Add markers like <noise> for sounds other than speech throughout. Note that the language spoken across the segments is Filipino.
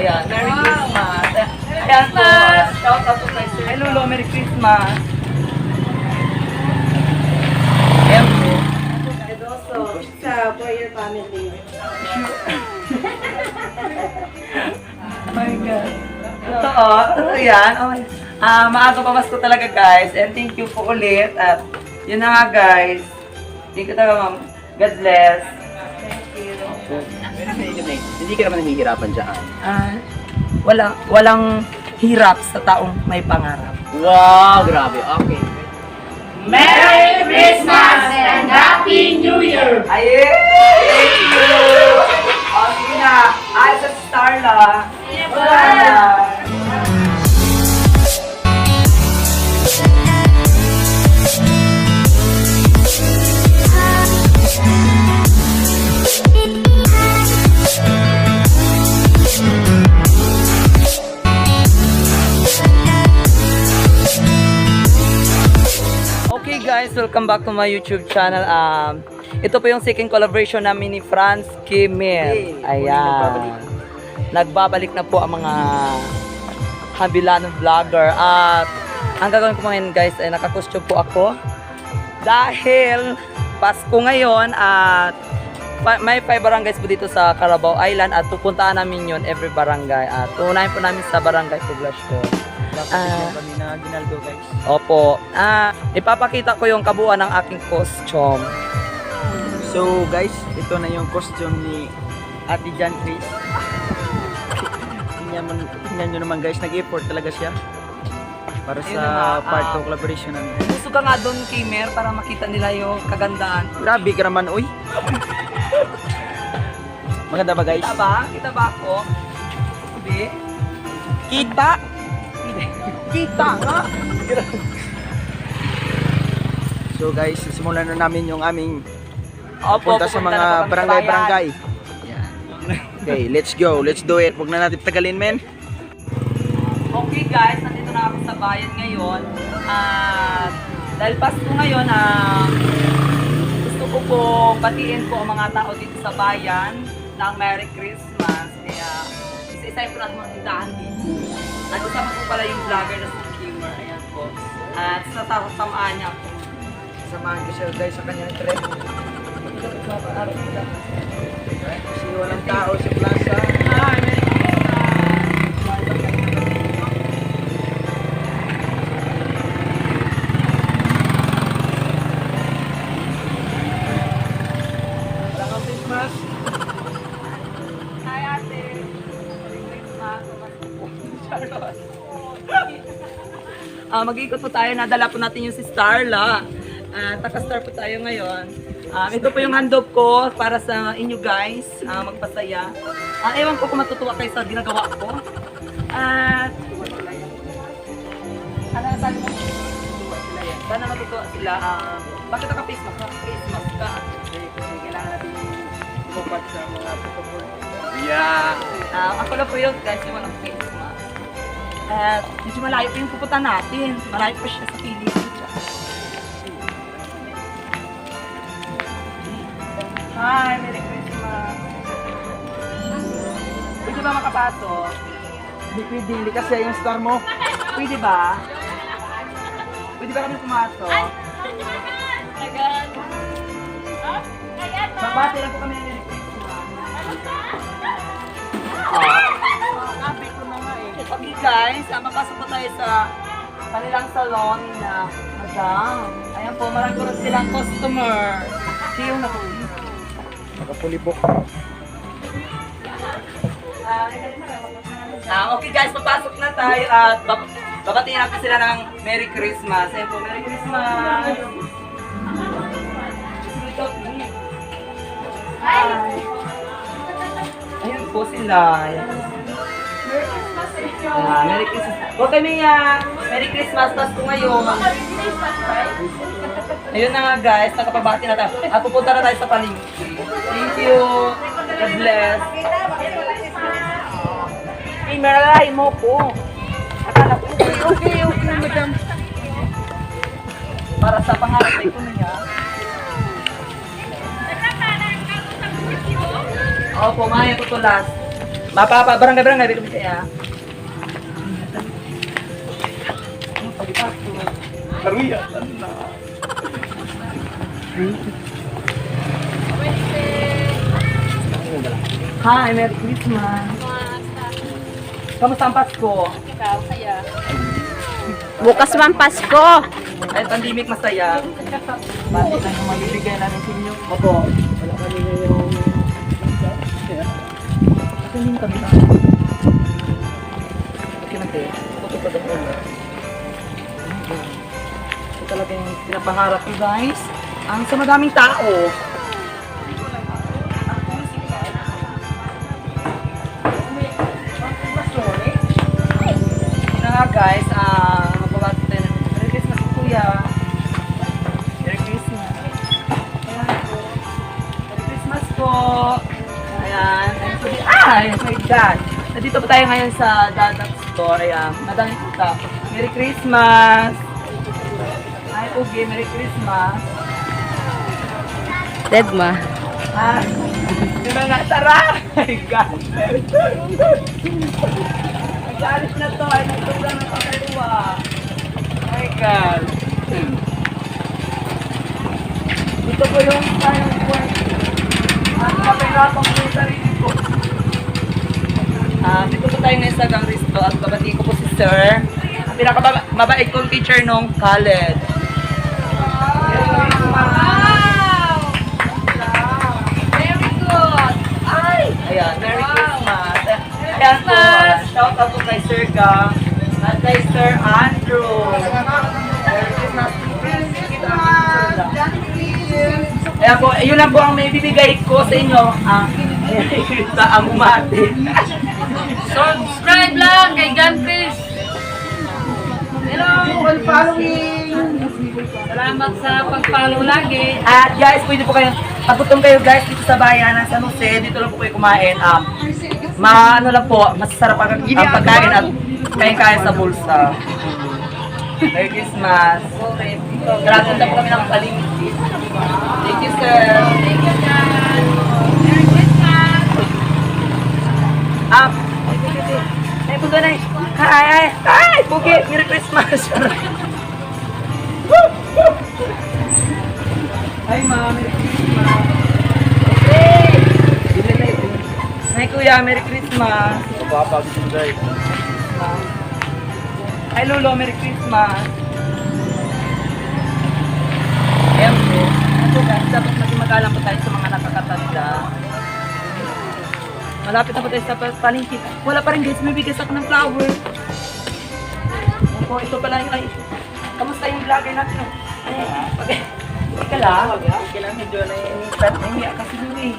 Ayan, Merry Christmas. Ayan po, shout out po kay Sir. Hello, Lolo, Merry Christmas. Ayan po. And also, sa Boyer family. Oh <laughs> my God. Totoo. Totoo yan. Oh my Ah, maaga pa Pasko talaga guys. And thank you po ulit. At yun na nga guys. Thank you talaga ma'am. God bless. Hindi ka naman nahihirapan dyan. Ah, walang, walang hirap sa taong may pangarap. Wow, grabe. Okay. Merry Christmas and Happy New Year! Ayun! Thank you! O, sige na. Ay, sa Starla. Bye! Okay guys, welcome back to my YouTube channel. Um, ito po yung second collaboration namin ni Franz Kimel. Ayan. Nagbabalik na po ang mga habilanong vlogger. At ang gagawin ko ngayon guys ay nakakostume po ako. Dahil Pasko ngayon at may five barangays po dito sa Carabao Island at pupuntahan namin yun every barangay. At tuunahin po namin sa barangay Poblacion. Ah. kami na Ginaldo guys. Opo. Ah, ipapakita ko yung kabuuan ng aking costume. So guys, ito na yung costume ni Ate Jan Chris. tingnan, mo, tingnan nyo naman guys, nag-effort talaga siya. Para Ayun sa na nga, part ah. ng collaboration namin. Gusto ka nga doon, Kimer, para makita nila yung kagandaan. Grabe ka naman, uy. Maganda ba guys? Kita ba? Kita ba ako? Hindi. Kita! Kita nga! So guys, simulan na namin yung aming Opo, punta sa na mga barangay-barangay. Okay, let's go. Let's do it. Huwag na natin tagalin, men. Okay guys, nandito na ako sa bayan ngayon. At dahil Pasko ngayon, ah, gusto ko po batiin po ang mga tao dito sa bayan ng Merry Christmas. Kaya isa-isahin ko natin mga dito. At kasama po pala yung vlogger na si Kimmer. Ayan po. At sa tao samaan niya po. Samahan ko siya guys sa kanyang trip. Kasi Mag-ikot po tayo. Nadala po natin yung si Starla. Ah, taka-star po tayo ngayon. Um, ito po yung handog ko para sa inyo guys. Ah, magpasaya. Ah, ewan ko kung matutuwa kayo sa ginagawa ko. At... ano sabi mo? Sana matutuwa sila. Ah, bakit naka-face mask ka? Face mask ka. Kasi kailangan natin umapat sa mga protocol. Yeah. Ah, ako na po yun guys, yung walang face. At medyo malayo pa yung pupunta natin. Malayo pa siya sa Pilipinas. Hi, Merry Christmas. Pwede ba makapasok? Hindi pwede, hindi kasi yung star mo. Pwede ba? Pwede ba kami pumasok? Babati lang po kami Okay guys, papasok po tayo sa kanilang salon na Madam. Ayan po, marami po silang customer. Siyo na po. Nakapulibok. Ah, okay guys, papasok na tayo at bab babatiin natin sila ng Merry Christmas. Ayan po, Merry Christmas! Hi! Ayan po sila. Ayan. Ah, Merry Christmas. Huwag kami ah, Merry Christmas Pasko ngayon. Ayun na nga guys, nakapabati na tayo. At pupunta na tayo sa palengke. Thank you. God bless. Ay, malalay mo ko. Akala ko, okay, okay, madam. Para sa pangarap ay ko na niya. Opo, maya ko to last. Mapapa, barangay, barangay, dito kaya. Hi, Merry Christmas. Kamusta ang Pasko? Bukas man Pasko. Ay, pandemic masaya. Bati lang yung mabibigay namin sa inyo. Opo. Wala kami ngayong... Asan yung kami na? Okay na. Ito pa daw ulo. Talaga yung pinapangarap ko guys. Ang sa madaming tao. Yun na nga guys, ah, Christmas Kuya. Merry. Merry Christmas po. Ayan. Ay, oh my God. Nandito po tayo ngayon sa Dadak Store. Ayan. Madami po ta. Merry Christmas. Okay. Merry Christmas. Dedma. Ah, diba nga, tara! <laughs> My God! Nag-alis na to, ay nagtulong ng pangalawa. My God! Ito po yung final point. At kapirapan ko yung sarili ko. Ah, dito po tayo ngayon sa Gang at babati ko po si Sir. Ang pinakamabait kong teacher nung college. Po, shout out po kay Sir Gang at kay Sir Andrew. Merry Christmas. Ayan po, yun lang po ang may bibigay ko sa inyo. Ang <laughs> sa amumati. Subscribe lang kay Gunfish. Hello, all following. Salamat sa pag-follow lagi. At guys, pwede po kayo, pagkutong kayo guys dito sa bayan ng San Jose, dito lang po kayo kumain. Um, ma, ano lang po, masasarap ang, ang pagkain at kaya-kaya sa bulsa. Merry Christmas. Grabe na po kami ng palingki. Thank you, sir. Thank you, guys. Merry Christmas. Up. Ay, puto na. Ay, ay, ay, pugi. Merry Christmas. <laughs> Ay, ma, Merry Christmas. Ay, kuya, Merry Christmas. Ay, Lolo, Merry Christmas. Ayan po. Ito guys, dapat maging magalang po tayo sa mga nakakatanda. Malapit na po tayo sa palengke. Wala pa rin guys, may bigas ako ng flower. Ako, ito pala yung ay. Kamusta yung vlogger natin? Ay, pag... Ika lang. Ika lang, medyo na yung kasi yun eh.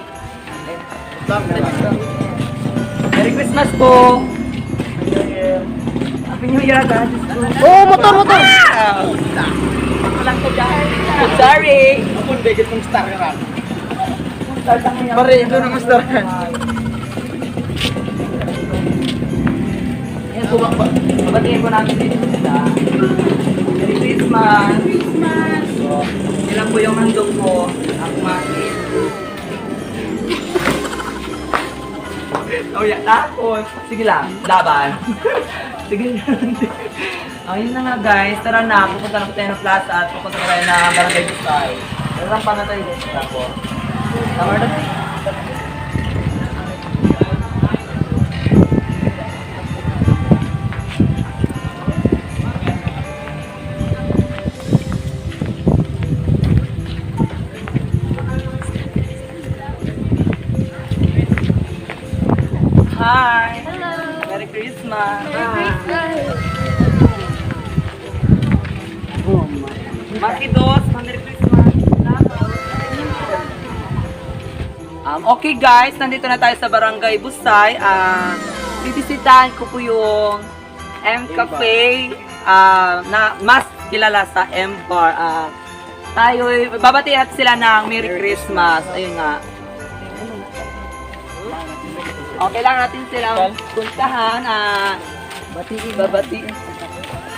Merry Christmas po! Happy New Year agad. Oh, motor, motor. Walang ko dyan. Sorry! Ako, degit kong star ka rin. Start ang ngayon. Pare, ito naman star ka. Ayan po, ba- babatiin po namin dito sila. Merry Christmas! Christmas! So, ilan po yung handog ko. Ang kumain. Oh, yeah, takot. Sige lang, laban. <laughs> Sige lang. Ayun na nga guys, tara na, pupunta na po tayo ng plaza at pupunta na tayo na Barangay Bisay. Rampa na tayo guys, tara po. Tama na. Hi! Okay guys, nandito na tayo sa Barangay Busay. Ah, bibisitahan ko po yung M Cafe ah, na mas kilala sa M Bar. Ah, tayo, babati natin sila ng Merry Christmas. Ayun nga. Okay lang natin silang puntahan. Ah, batiin, babatiin.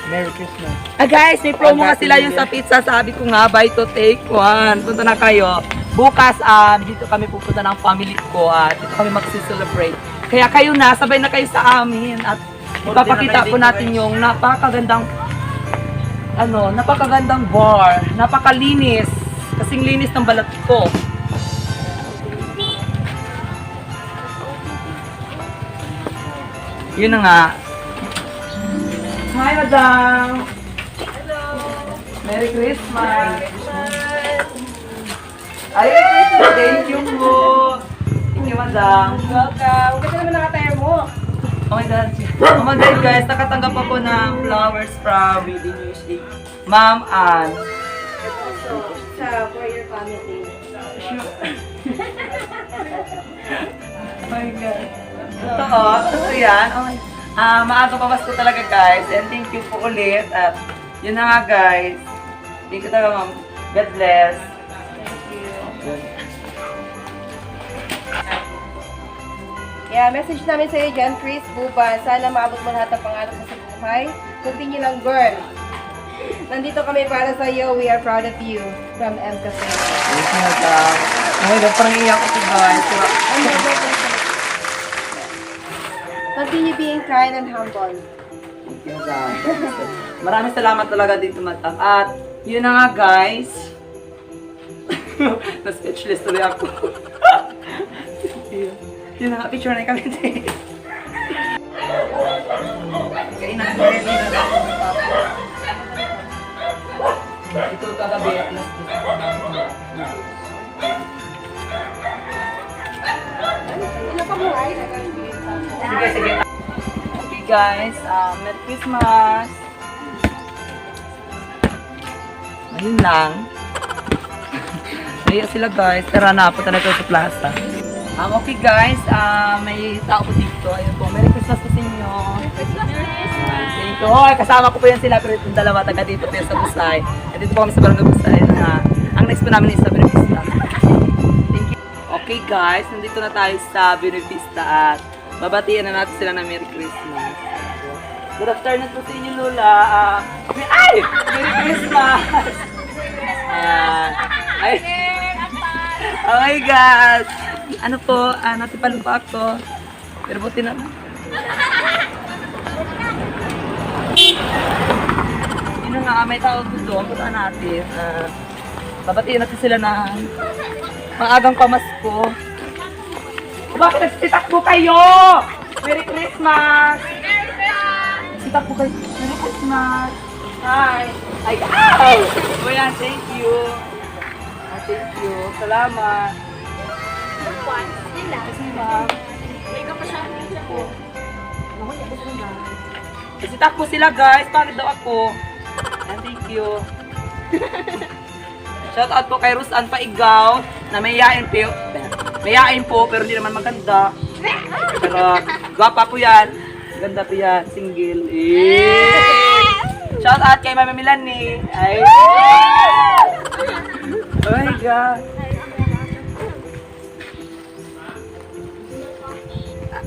Merry Christmas. Ah guys, may promo nga sila yung sa pizza. Sabi ko nga, buy to take one. Punta na kayo. Bukas, um, dito kami pupunta ng family ko. At dito kami magsi-celebrate. Kaya kayo na, sabay na kayo sa amin at ipapakita po natin yung napakagandang ano, napakagandang bar, napakalinis, kasing linis ng balat ko. Yun na nga. Hi, madam! Hello! Merry Christmas! Ay, thank you po! Thank you, madam! Welcome. Ganda naman nakatayo mo. Oh my God. Oh my God, guys. Nakatanggap ako ng flowers from Ma'am Ann. Sa for your family. <laughs> Oh my God. Totoo. Totoo yan. Oh my Ah, maaga pa Pasko talaga, guys. And thank you po ulit. At yun na nga, guys. Thank you talaga, ma'am. God bless. Yeah, message namin sa iyo dyan, Chris Buba. Sana maabot mo lahat ng pangarap mo sa buhay. Continue lang, girl. Nandito kami para sa iyo. We are proud of you. From M Cafe. You, madam. My God, parang iyak ako, guys. Continue being kind and humble. Thank you, madam. Maraming salamat talaga dito, madam. At yun na nga, guys. Na-speechless tuloy ako. yun. na nga, picture na kami din. Kainan ko rin dito na Ito kagabi at last Sige, sige. Okay guys, um, Merry Christmas! Ayun lang. Naiya sila guys, tara na, punta na tayo sa plaza. Um, okay guys, ah may tao po dito. Ayun po, Merry Christmas po sa inyo. Thank you. Kasama ko po yan sila, pero yung dalawa taga dito po yan sa Busay. At dito po kami sa Barangay Busay. Na, ang next po namin is sa Benevista. Thank you. Okay guys, nandito na tayo sa Benevista at babatian na natin sila ng Merry Christmas. Good afternoon po sa inyo, Lola. Ah, may- ay! Merry Christmas! Ayan. Ay! Oh my God! Ano po, ah, natipan po ako. Pero buti na Yun na nga, may tawag po doon. Punta natin. Ah, babatiin natin sila ng maagang pamasko. Bakit nagsitakbo kayo? Merry Christmas! Nagsitakbo kayo. Merry Christmas! Hi! Ay, ay! O yan, thank you. Thank you. Salamat. Kasi ma'am. Kasi takbo sila guys. Bakit daw ako? Thank you. <laughs> Shout out po kay Rusan Paigaw na may yain po. May yain po pero hindi naman maganda. Pero gwapa po yan. Ganda po yan. Single. Eh. Shout out kay Mama Milani. Ay. Oh my God.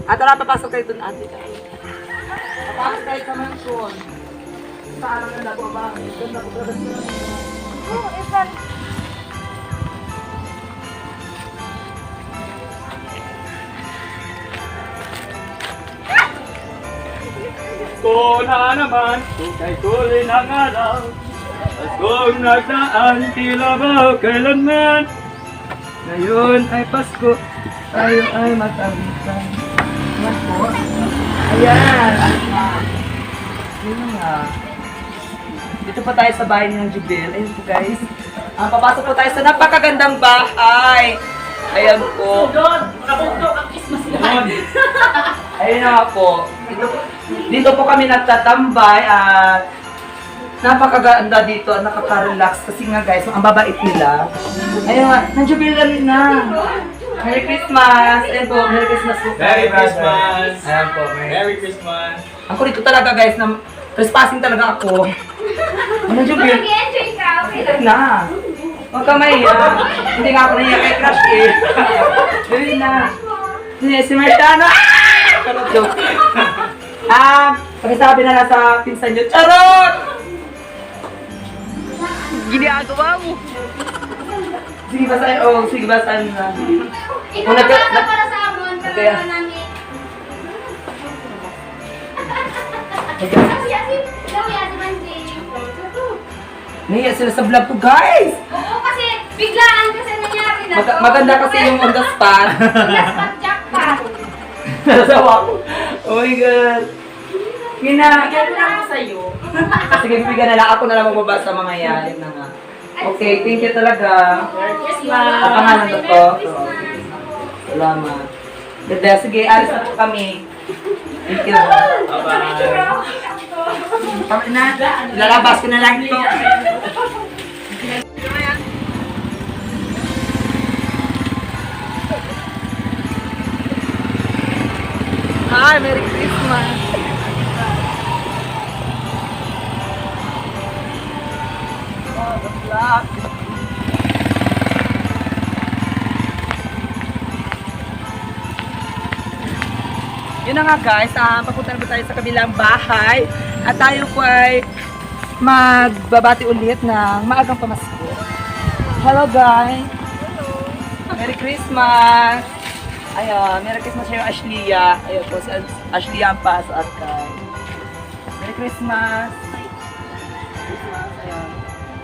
At tara, papasok kayo dun, ate. Papasok kayo sa mansion. Saan ang ganda po ba? Ganda po talaga sila. Ko na naman, kay tuloy ng araw At kung nagdaan, tila ba kailanman Ngayon ay Pasko, tayo ay mag-abitan. Yan po. Ayan. Yun na nga. Dito po tayo sa bahay ng Jubil. Ayun po guys. Ah, papasok po tayo sa napakagandang bahay. Ayan po. Ayun na <laughs> nga po. Dito, dito po kami nagtatambay at napakaganda dito at nakaka-relax kasi nga guys, ang babait nila. Ayun nga, nandiyo rin na. Merry Christmas! Ayun po, Merry Christmas po. Merry Christmas! Ayan po, Merry Merry Christmas! Ako dito talaga guys, na trespassing talaga ako. <laughs> Ano Bill? Mag-enjoy ka, okay lang. na. Huwag ka maiya. Hindi nga ako naiyak kay Crush eh. <laughs> Dali na. Si, si Martano. Ah! Joke. <laughs> Ah, pakisabi na lang sa pinsan nyo. Charot! Ginagawa mo. Sige, basahin. Oh, sige, basahin na. Ikaw na ka para sa amon, pero okay. Ah. namin. Nahiya eh. sila sa vlog ko, guys! Oo, kasi biglaan kasi nangyari na Mag- Maganda kasi yung on the spot. <laughs> on the spot, jackpot. <laughs> Nasawa ko. Oh my God. Gina. Bigyan na ako sa'yo. <laughs> Sige, bibigyan na lang. Ako na lang magbabasa mga yan. Yun na nga. Okay, thank you talaga. Ang pangalan ko to. Salamat. Dada, sige, alis na po kami. Thank you. Kami na. Lalabas ko na lang ito. Hi, Merry Christmas! Luck! Yun na nga guys, ah, papunta na tayo sa kabilang bahay at tayo po ay magbabati ulit ng maagang pamasko. Hello guys! Merry Christmas! Ayun, Merry Christmas sa'yo Ashlia. Ayun po, si Ashlia ang pas at kay. Merry Christmas!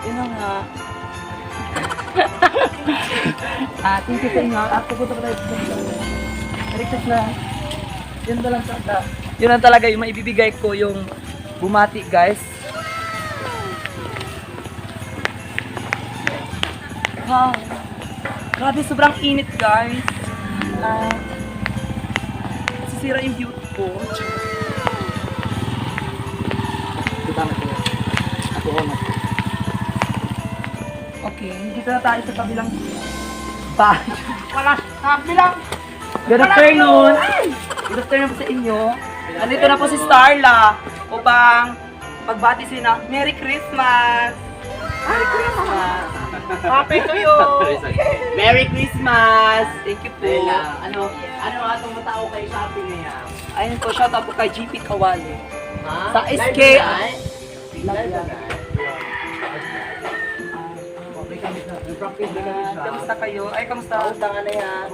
Yun na nga. <laughs> ah, thank you sa inyo. At pupunta pa tayo Merry Christmas! Yun na lang talaga. Yun lang talaga yung maibibigay ko yung bumati guys. Wow. Grabe, sobrang init guys. Ah, sisira yung beauty ko. Kita na ko. Ako na. Okay, dito na tayo sa kabilang bahay. <laughs> Wala, kabilang. Good afternoon. Good afternoon po sa inyo. Nandito na po si Starla upang magbati sila ng Merry Christmas! Merry Christmas! Happy to you! Merry Christmas! Thank you po. ano, ano nga itong matao kay shopping na yan? Ayun po, shout out po kay GP Kawali. Ha? Sa SK. Kamusta kayo? Ay, kamusta? Utangan na yan.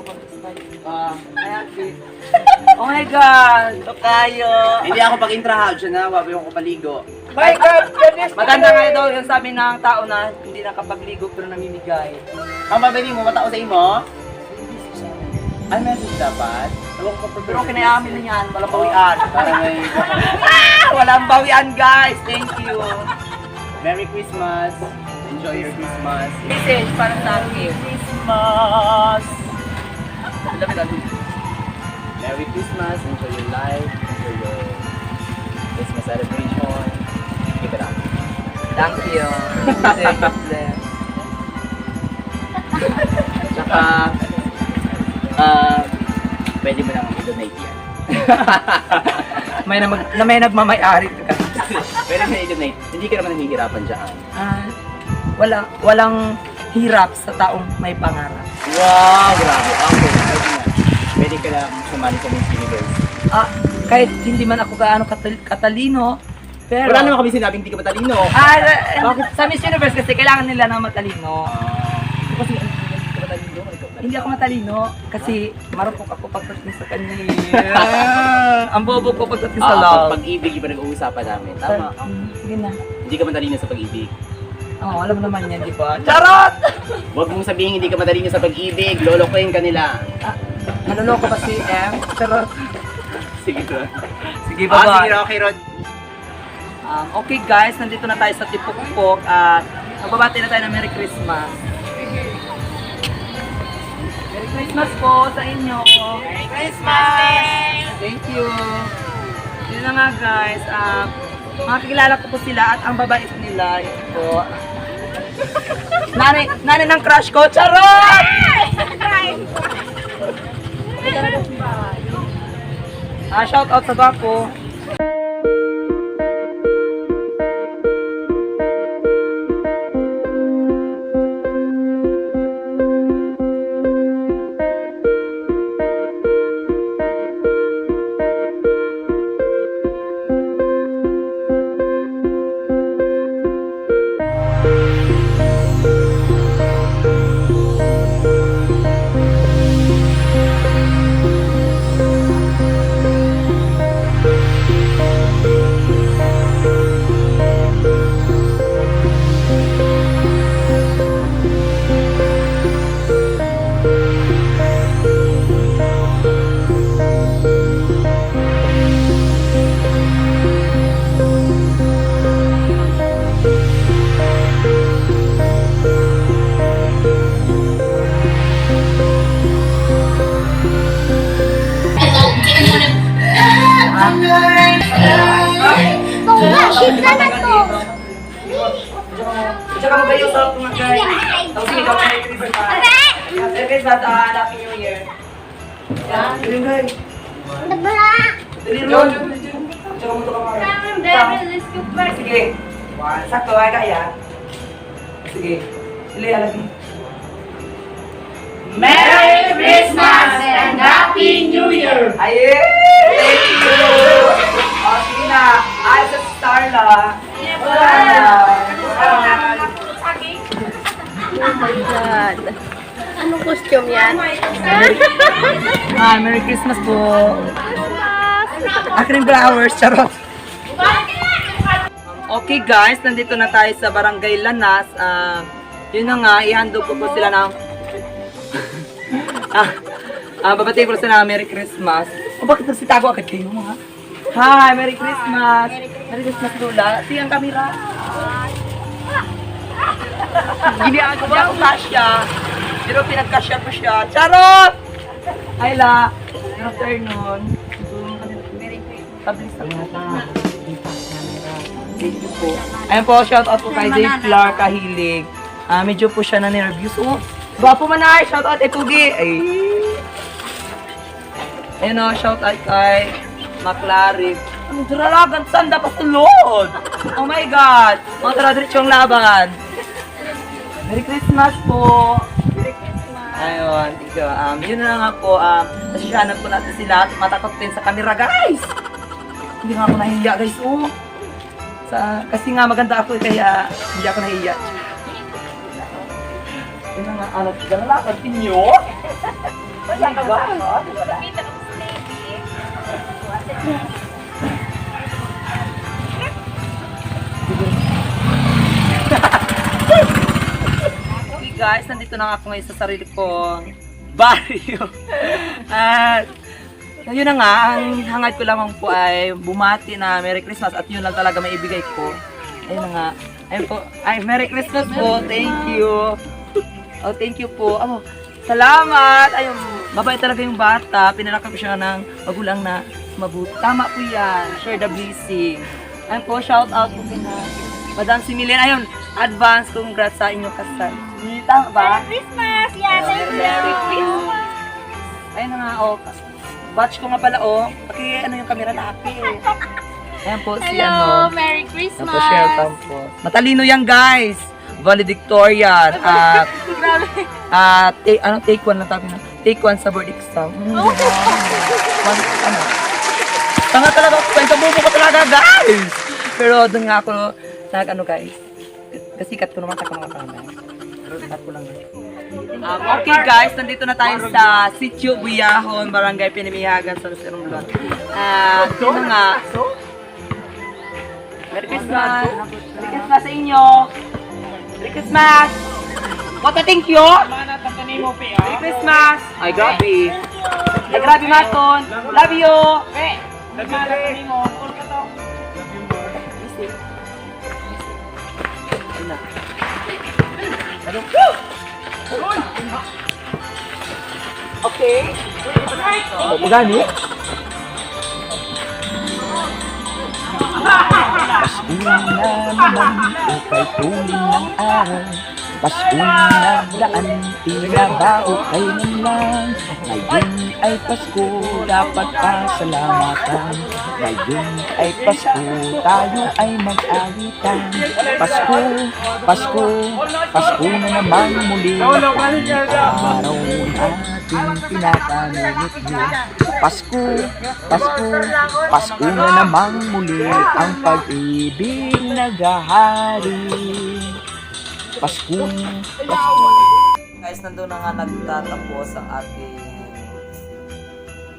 Ah, ayan, okay. <laughs> Oh my God! Tokayo! Hindi ako pag intrahouse siya na, wabi yung kupaligo. My God! Maganda nga daw yung sabi ng tao na hindi nakapagligo pero namimigay. Ang mabili mo, matao sa imo? Ay, message dapat? Ewan ko pa Pero kinayamin na yan, walang bawian. Para may... <laughs> Ah! Walang bawian guys! Thank you! Merry Christmas! Enjoy your Christmas! Message para sa akin. Christmas! Dami dami. Merry Christmas! Enjoy your life! Enjoy your Christmas celebration! Keep it up! Thank you. Thank <laughs> you. Tsaka, ah, pwede mo naman i-donate yan. <laughs> May, na, na may nagmamayari ka. pwede mo na i-donate. Hindi ka naman nahihirapan dyan. Ah, wala, walang hirap sa taong may pangarap. Wow! Grabe! Okay, pwede ka lang sumali sa Miss Universe. Ah, kahit hindi man ako gaano katal- katalino, pero... Wala naman kami sinabing hindi ka matalino. Ah, eh, sa Miss Universe kasi kailangan nila ng matalino. Ah, kasi hindi ka matalino. ikaw pala. Hindi ako matalino kasi marupok ako pagdating sa kanya. eh. <laughs> Ang bobo ko pagdating sa Ah, love. pag- pag-ibig yung pinag-uusapan namin. Tama. Mm, Sige na. Hindi ka matalino sa pag-ibig. Oo, alam mo naman yan, di ba? Charot! <laughs> Huwag mong sabihin hindi ka matalino sa pag-ibig. Lolokohin ka nila. Ah, naloloko ba si M? Charot. Sige, Rod. Sige, Ah, bye-bye. sige, okay, Rod. Um, okay guys, nandito na tayo sa Tipukpok at magbabati na tayo ng Merry Christmas. Merry Christmas po sa inyo. Merry Christmas! Thank you. Yun na nga guys, um, makikilala ko po sila at ang babait nila, yun po. Nanay, nanay ng crush ko, charot! Ah, shout out sa Bako. Kayo sa mga guys. Tapos hindi ka pa nag-refer pa. Happy Christmas, ah, Happy New Year. Yan, galing guys. Dali ron. Tsaka mo ito ka mga. Sige. Sakto ay kaya. Sige. Ili alagi. Merry Christmas and Happy New Year! Aye! Thank you! O, sige na. Ay, sa Starla. Anong costume yan? <laughs> Ah, Merry Christmas po. Aking flowers, charot. Okay guys, nandito na tayo sa Barangay Lanas. Ah, yun na nga, ihandog ko po sila ng... <laughs> ah, ah, babatiin ko sila ng Merry Christmas. O bakit nagsitago agad kayo mga? Hi, Merry Christmas! Merry Christmas, Lola. Sige ang kamera. Hindi ako ba ako kasya? Pero pinagkasya ko siya. Charot! Hi, La. Good afternoon. Pabilis ang mata. Thank you po. Ayan po, shout out po kay Dave Clark Kahilig. Ah, medyo po siya na nervous. Oh, gwapo man na. Shout out, Etugi. Ay. Ayun o, shout out kay McLaren. Ang dralagan, sanda pa sulod. Oh my God. Mga tara-diretsong laban. Merry Christmas po. Ayun, thank you. Um, yun na nga po, um, nasisyanan po natin sila at matakot din sa camera, guys. Hindi nga ako nahihiya, guys. Oh. Sa, kasi nga maganda ako, eh, kaya hindi ako nahihiya. Yun na nga, ano, galala, continue. Wala ka ba? Okay guys, nandito na nga ako ngayon sa sarili kong barrio. <laughs> At yun na nga, ang hangad ko lamang po ay bumati na Merry Christmas at yun lang talaga may ibigay ko. Ayun na nga. Ayun po. Ay, Merry Christmas po. Thank you. Oh, thank you po. Oh, salamat. Ayun, mabait talaga yung bata. Pinalaki ko siya ng magulang na mabuti. Tama po yan. Share the blessing. Ayun po, shout out po kina Madam Similian. Ayun, advance congrats sa inyong kasal. Tama ba? Christmas! Yeah, thank Merry! Christmas. Ayun na nga, oh. Watch ko nga pala, oh. Paki, ano yung camera na happy, eh. Ayan po si, ano. Merry Tapos Christmas! share time po. Matalino yan, guys. Valedictorian. At, <laughs> at, take, ano, take one lang tabi na. Take one sa board exam. Mm, one, ano. Tanga talaga. Kwenta bubo ko talaga, guys. Pero doon nga ako, nag, ano, guys. Kasi kat ko naman sa mga kamay. Kat ko lang. Um, okay guys, nandito na tayo sa Sitio Buyahon, Barangay Pinimihagan, San Jose Romblon. At yun na nga, Merry Christmas! Merry Christmas sa inyo! Merry Christmas! What a thank you! Merry Christmas! Ay, grabe. Ay, grabe, Maton. Love you! Ayun Ano? Okay. Oh, magani? Ulan na naman, ukay tuloy ng araw Pasko na daan, tinabao kay naman Ngayon ay Pasko, dapat pasalamatan. Ngayon ay Pasko, tayo ay mag-alitan. Pasko, Pasko, Pasko na naman muli. Araw natin pinakanunit Pasko, Pasko, Pasko na namang muli. Ang pag-ibig naghahari. Pasko, Pasko. Guys, nandun na nga nagtatapos ang ating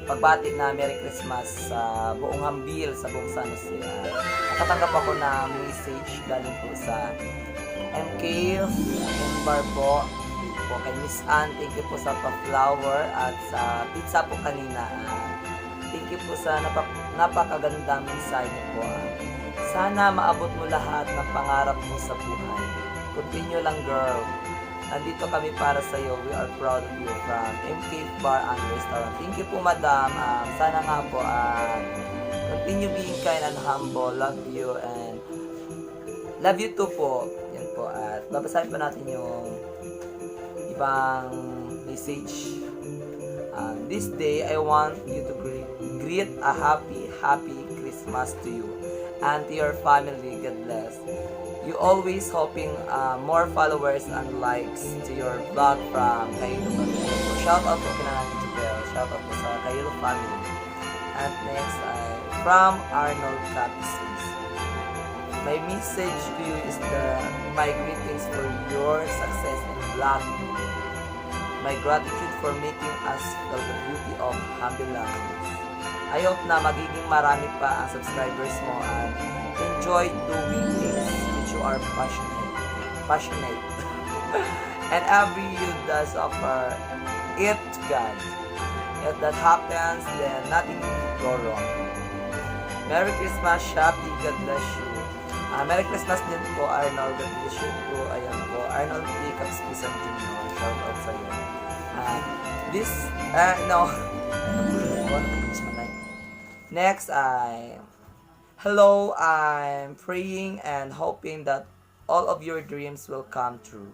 pagbati na Merry Christmas sa buong Hambil, sa buong San Jose. At nakatanggap ako ng message galing po sa MK Embar po po kay Miss Ann. Thank you po sa pa-flower at sa pizza po kanina. Thank you po sa napak napakagandang mensahe niyo po. Sana maabot mo lahat ng pangarap mo sa buhay. Continue lang girl. Nandito kami para sa iyo. We are proud of you from MK Bar and Restaurant. Thank you po madam. Um, sana nga po ah, continue being kind and humble. Love you and love you too po. Yan po. At babasahin pa natin yung ibang message. Um, this day, I want you to greet, greet a happy, happy Christmas to you and to your family. God bless. You always hoping uh, more followers and likes to your vlog from Kaylo family. Shout out po kina Jubel. Shout out po sa Kaylo family. And next ay from Arnold Capisis. My message to you is the my greetings for your success in vlogging. My gratitude for making us feel the beauty of humble language. I hope na magiging marami pa ang subscribers mo and enjoy doing which are passionate. Passionate. <laughs> and every you does offer it to God. If that happens, then nothing will go wrong. Merry Christmas, Shopee. God bless you. Ah, Merry Christmas din po, Arnold. God bless you po. Ayan po. Arnold P. Kapspisan Jr. Shout out sa iyo. Ah, this, ah, no. <laughs> Next, I, hello, I'm praying and hoping that all of your dreams will come true.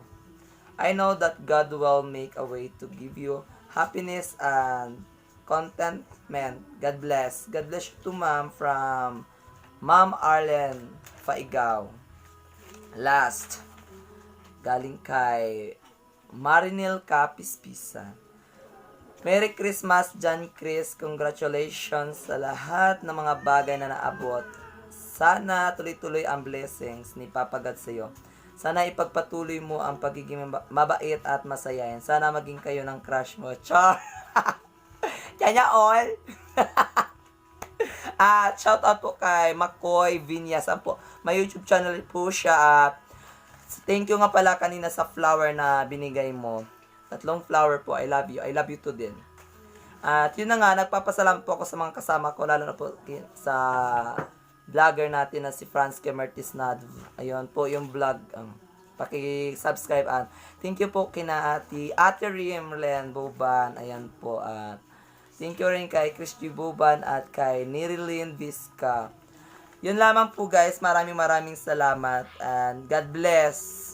I know that God will make a way to give you happiness and contentment. God bless. God bless you to ma'am from Ma'am Arlen Faigaw. Last, galing kay Marinil Capispisa. Merry Christmas, Johnny Chris. Congratulations sa lahat ng mga bagay na naabot. Sana tuloy-tuloy ang blessings ni Papa God sa iyo. Sana ipagpatuloy mo ang pagiging maba- mabait at masayahin. Sana maging kayo ng crush mo. Char! <laughs> Kanya all! At <laughs> shout out po kay Makoy Vinyas. Po, may YouTube channel po siya. At thank you nga pala kanina sa flower na binigay mo. Tatlong flower po. I love you. I love you too din. At yun na nga, nagpapasalam po ako sa mga kasama ko, lalo na po sa vlogger natin na si Franz Kemertis na ayun po yung vlog. Um, paki-subscribe and thank you po kina ati Ate Rimlen Buban. Ayan po at thank you rin kay Christy Buban at kay Nirilyn Vizca. Yun lamang po guys. Maraming maraming salamat and God bless.